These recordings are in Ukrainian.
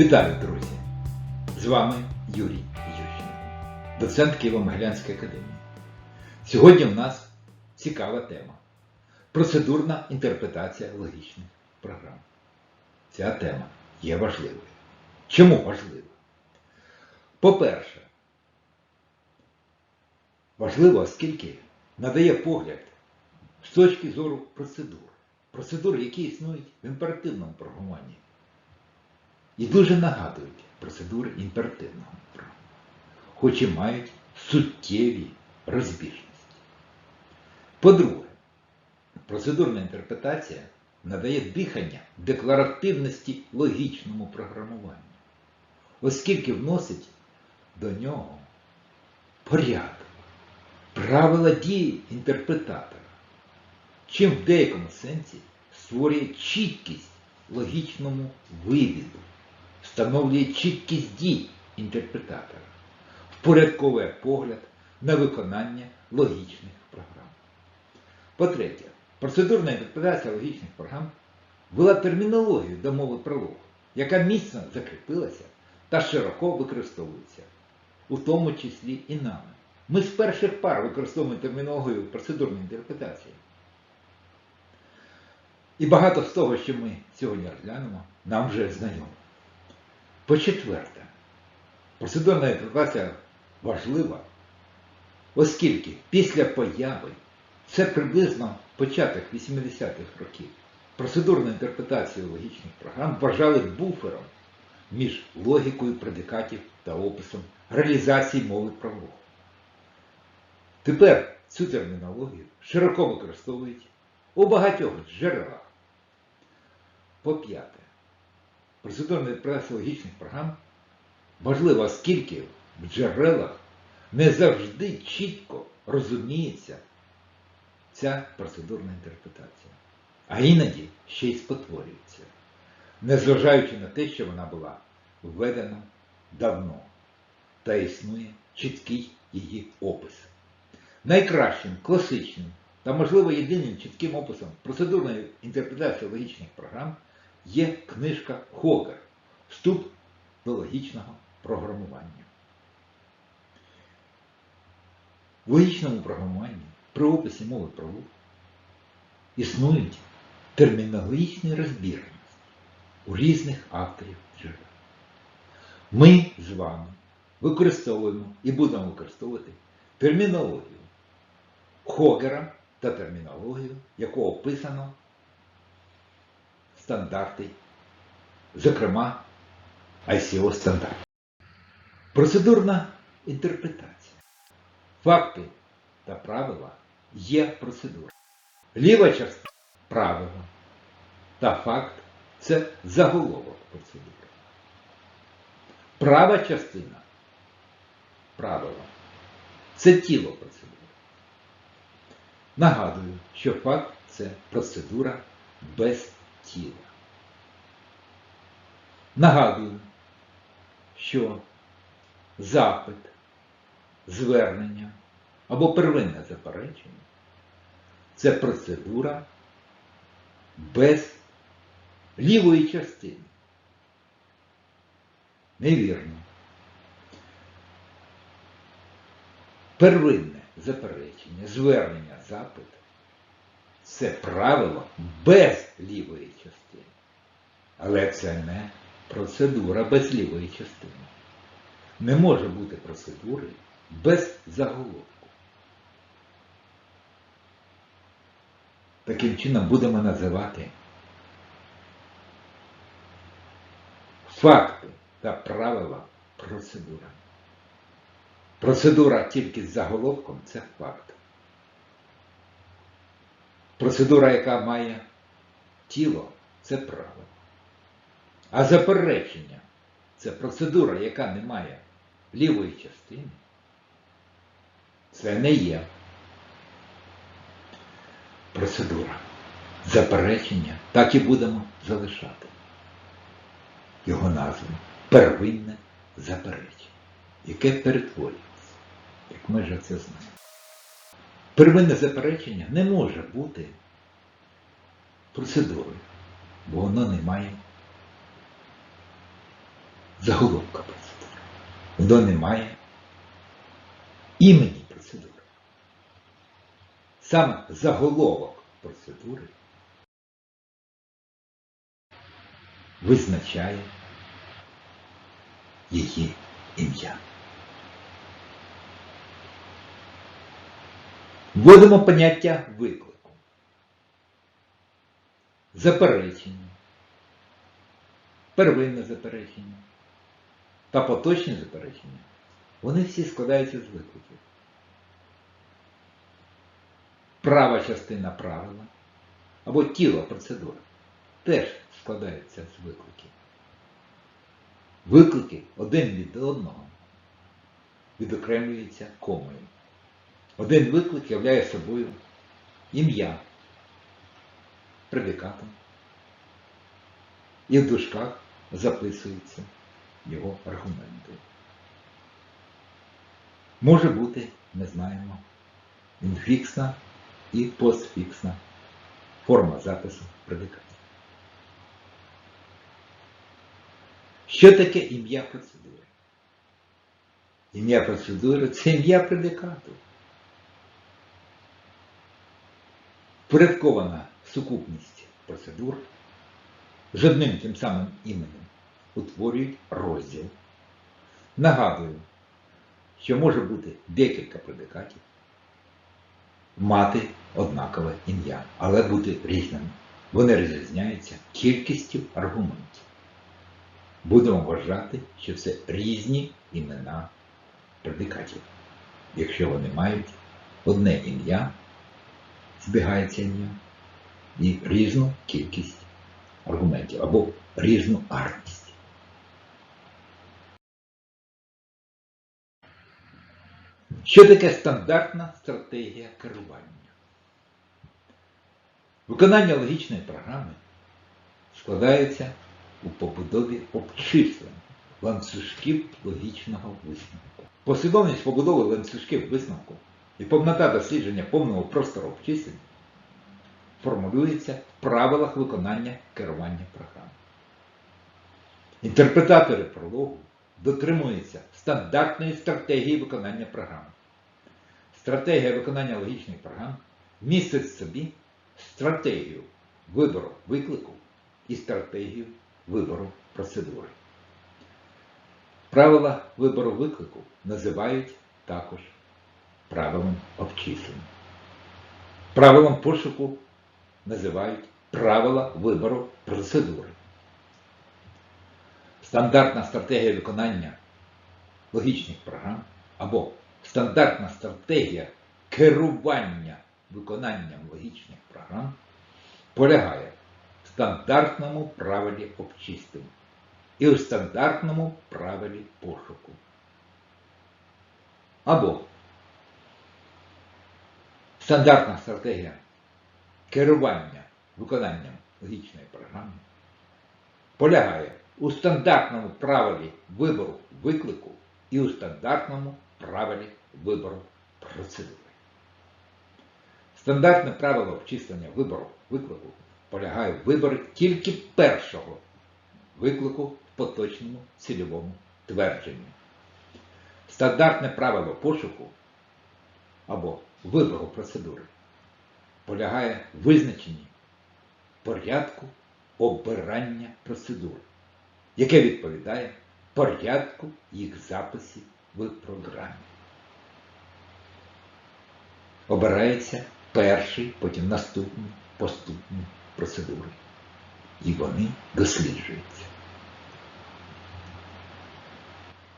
Вітаю, друзі! З вами Юрій Ющенко, доцент Києво-Могилянської академії. Сьогодні в нас цікава тема процедурна інтерпретація логічних програм. Ця тема є важливою. Чому важлива? По-перше, важливо, оскільки надає погляд з точки зору процедур. Процедур, які існують в імперативному програмуванні. І дуже нагадують процедури імперативного права, хоч і мають суттєві розбіжності. По-друге, процедурна інтерпретація надає дихання декларативності логічному програмуванню, оскільки вносить до нього порядок, правила дії інтерпретатора, чим в деякому сенсі створює чіткість логічному вивіду встановлює чіткість дій інтерпретатора, впорядковує погляд на виконання логічних програм. По-третє, процедурна інтерпретація логічних програм була термінологією до мови прологу, яка міцно закріпилася та широко використовується, у тому числі і нами. Ми з перших пар використовуємо термінологію процедурної інтерпретації. І багато з того, що ми сьогодні розглянемо, нам вже знайомо. По-четверте, процедурна інтерпретація важлива, оскільки після появи, це приблизно початок 80-х років, процедурну інтерпретацію логічних програм вважали буфером між логікою предикатів та описом реалізації мови прологу. Тепер цю термінологію широко використовують у багатьох джерелах. По-п'яте, процедурна інтерпретація логічних програм важлива, оскільки в джерелах не завжди чітко розуміється ця процедурна інтерпретація, а іноді ще й спотворюється, незважаючи на те, що вона була введена давно та існує чіткий її опис. Найкращим, класичним та, можливо, єдиним чітким описом процедурної інтерпретації логічних програм є книжка Хогер Вступ до логічного програмування. В логічному програмуванні при описі мови праву існують термінологічні розбірності у різних авторів джерел. Ми з вами використовуємо і будемо використовувати термінологію Хогера та термінологію, яку описано стандарти, зокрема ICO стандарт. Процедурна інтерпретація. Факти та правила є процедура. Ліва частина правила та факт це заголовок процедури. Права частина правила це тіло процедури. Нагадую, що факт це процедура без тіла. Нагадую, що запит, звернення або первинне заперечення це процедура без лівої частини. Невірно. Первинне заперечення, звернення, запит це правило без лівої частини. Але це не процедура без лівої частини. Не може бути процедури без заголовку. Таким чином будемо називати факти та правила процедурами. Процедура тільки з заголовком це факт. Процедура, яка має тіло, це правило. А заперечення це процедура, яка не має лівої частини. Це не є процедура. Заперечення так і будемо залишати. Його назву первинне заперечення, яке перетворюється, як ми вже це знаємо. Первинне заперечення не може бути процедурою, бо воно не має заголовка процедури. Воно не має імені процедури. Саме заголовок процедури визначає її ім'я. Вводимо поняття виклику, заперечення, первинне заперечення та поточне заперечення. Вони всі складаються з викликів. Права частина правила або тіло процедури теж складаються з викликів. Виклики один від одного відокремлюються комою. Один виклик являє собою ім'я предикатом, і в дужках записуються його аргументи. Може бути, ми знаємо, інфіксна і постфіксна форма запису предикатів. Що таке ім'я процедури? Ім'я процедури це ім'я предикату. Впорядкована сукупність процедур з одним тим самим іменем утворюють розділ. Нагадую, що може бути декілька предикатів, мати однакове ім'я, але бути різними. Вони розрізняються кількістю аргументів. Будемо вважати, що це різні імена предикатів. Якщо вони мають одне ім'я, збігається ім'я, і різну кількість аргументів або різну арність. Що таке стандартна стратегія керування? Виконання логічної програми складається у побудові обчислень ланцюжків логічного висновку. Послідовність побудови ланцюжків висновку і повнота дослідження повного простору обчислень формулюється в правилах виконання керування програми. Інтерпретатори прологу дотримуються стандартної стратегії виконання програми. Стратегія виконання логічних програм містить в собі стратегію вибору виклику і стратегію вибору процедури. Правила вибору виклику називають також правилом обчислення. Правилом пошуку називають правила вибору процедури. Стандартна стратегія виконання логічних програм або стандартна стратегія керування виконанням логічних програм полягає в стандартному правилі обчислення і у стандартному правилі пошуку. Або стандартна стратегія керування виконанням логічної програми полягає у стандартному правилі вибору виклику і у стандартному правилі вибору процедури. Стандартне правило обчислення вибору виклику полягає в виборі тільки першого виклику в поточному цільовому твердженні. Стандартне правило пошуку або вибору процедури полягає в визначенні порядку обирання процедур, яке відповідає порядку їх записів в програмі. Обирається перший, потім наступний, поступні процедури. І вони досліджуються.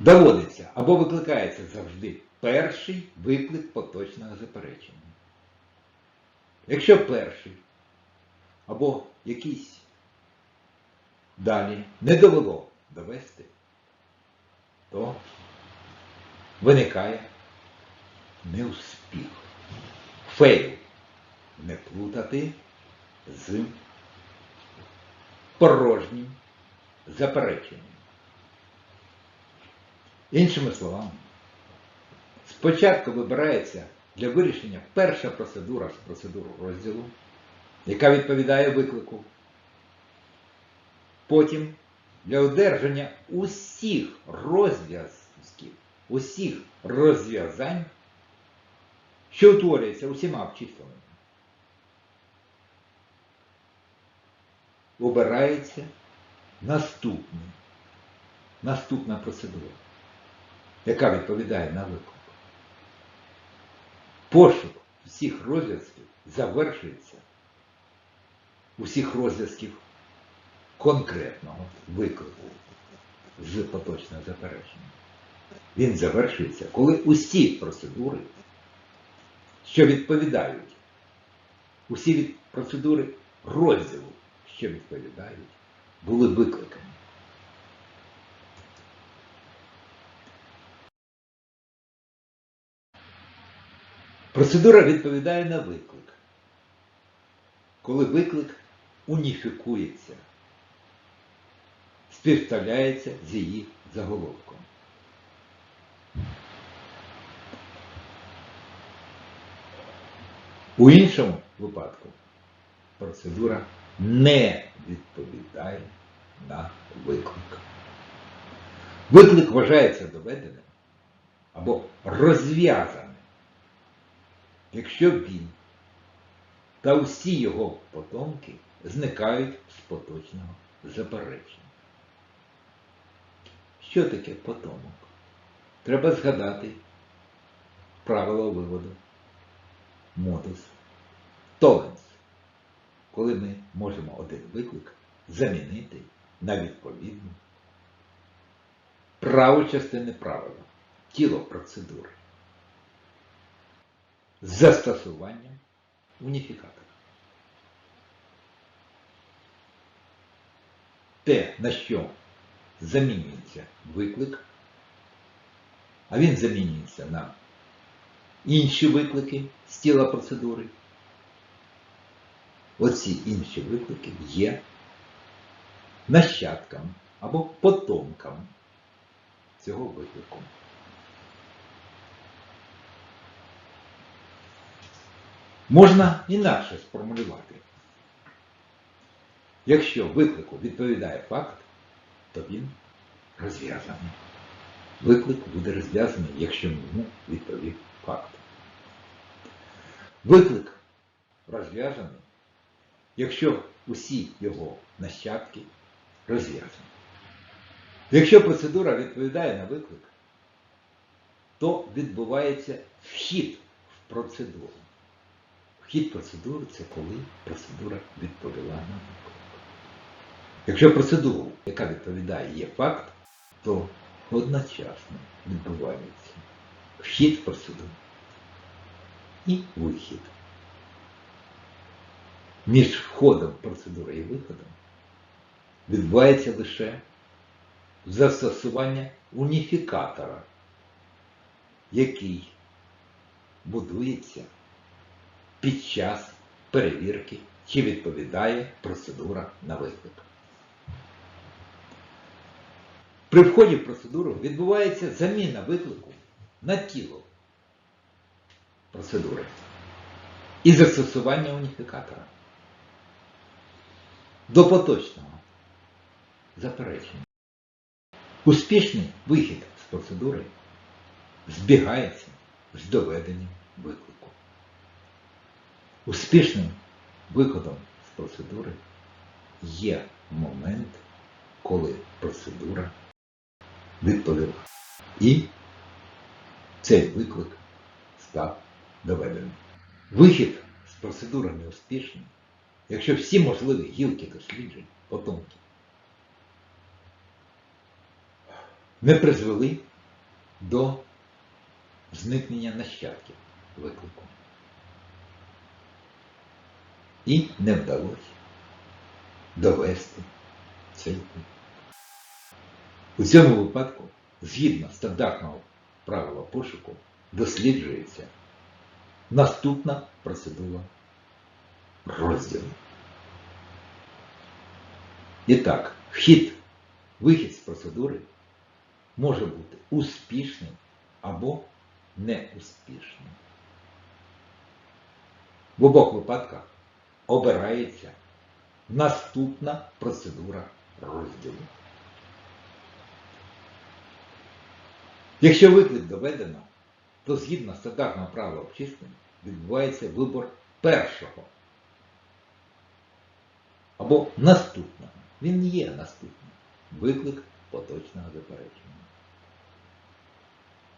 Доводиться або викликається завжди перший виклик поточного заперечення. Якщо перший або якийсь далі не довело довести, то виникає неуспіх. Фейл не плутати з порожнім запереченням. Іншими словами, спочатку вибирається для вирішення перша процедура з процедуру розділу, яка відповідає виклику. Потім для одержання усіх розв'язків, усіх розв'язань, що утворюються усіма обчисленими. Обирається наступний, наступна процедура, яка відповідає на виклик. Пошук всіх розв'язків завершується усіх розв'язків конкретного виклику з поточного заперечення. Він завершується, коли усі процедури, що відповідають, усі від процедури розділу, що відповідають, були викликані. Процедура відповідає на виклик. Коли виклик уніфікується, співставляється з її заголовком. У іншому випадку процедура не відповідає на виклик. Виклик вважається доведеним або розв'язаним, якщо він та усі його потомки зникають з поточного заперечення. Що таке потомок? Треба згадати правило виводу. Модус tollens, коли ми можемо один виклик замінити на відповідну праву частини правила, тіло процедури застосуванням уніфікатора. Те, на що замінюється виклик, а він замінюється на інші виклики з тіла процедури. Оці інші виклики є нащадками або потомками цього виклику. Можна інакше сформулювати. Якщо виклику відповідає факт, то він розв'язаний. Виклик буде розв'язаний, якщо йому відповів факт. Виклик розв'язаний, якщо усі його нащадки розв'язані. Якщо процедура відповідає на виклик, то відбувається вхід в процедуру. Вхід процедури це коли процедура відповіла на виклик. Якщо процедуру, яка відповідає, є факт, то одночасно відбувається вхід в процедуру і вихід. Між входом процедури і виходом відбувається лише застосування уніфікатора, який будується під час перевірки, чи відповідає процедура на виклик. При вході в процедуру відбувається заміна виклику на тіло процедури і застосування уніфікатора до поточного заперечення. Успішний вихід з процедури збігається з доведенням виклику. Успішним виходом з процедури є момент, коли процедура відповіла. І цей виклик став доведеним. Вихід з процедури неуспішний, якщо всі можливі гілки досліджень, потомки, не призвели до зникнення нащадків виклику. І не вдалося довести цей виклик. У цьому випадку, згідно стандартного правила пошуку, досліджується наступна процедура розділу. І так, вхід, вихід з процедури може бути успішним або неуспішним. В обох випадках обирається наступна процедура розділу. Якщо виклик доведено, то згідно стандартного права обчислення відбувається вибор першого або наступного. Він є наступним. Виклик поточного заперечення.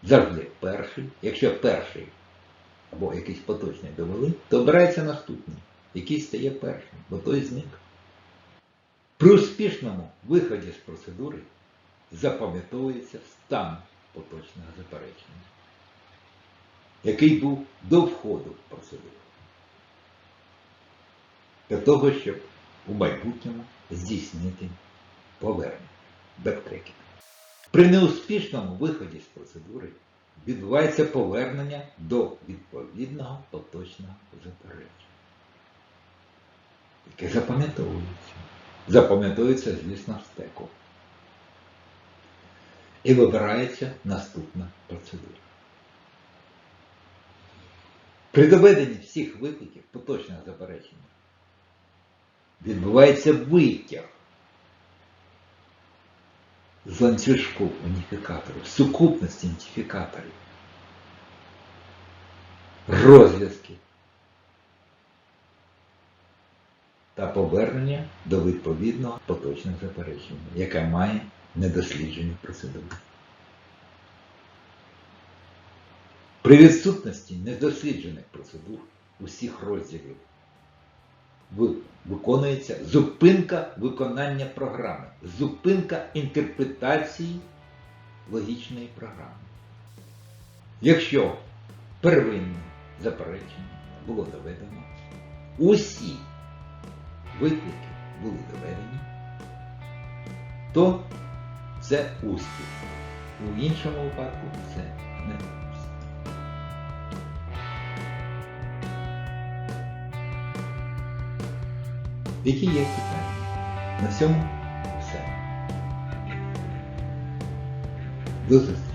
Завжди перший, якщо перший або якийсь поточний довели, то обирається наступний який стає першим, бо той зник. При успішному виході з процедури запам'ятовується стан поточного заперечення, який був до входу в процедуру. Для того, щоб у майбутньому здійснити повернення бектрекінг. При неуспішному виході з процедури відбувається повернення до відповідного поточного заперечення, яке запам'ятовується. Запам'ятовується, звісно, стеку. І вибирається наступна процедура. При доведенні всіх викликів поточного заперечення відбувається витяг з ланцюжку уніфікаторів, сукупності ідентифікаторів, розв'язки та повернення до відповідного поточного заперечення, яке має недосліджені процедури. При відсутності недосліджених процедур усіх розділів виконується зупинка виконання програми, зупинка інтерпретації логічної програми. Якщо первинне заперечення було доведено, усі виклики були доведені, то це успіх. У іншому випадку це не успіх. Які є питання? На цьому все. До зустрічі.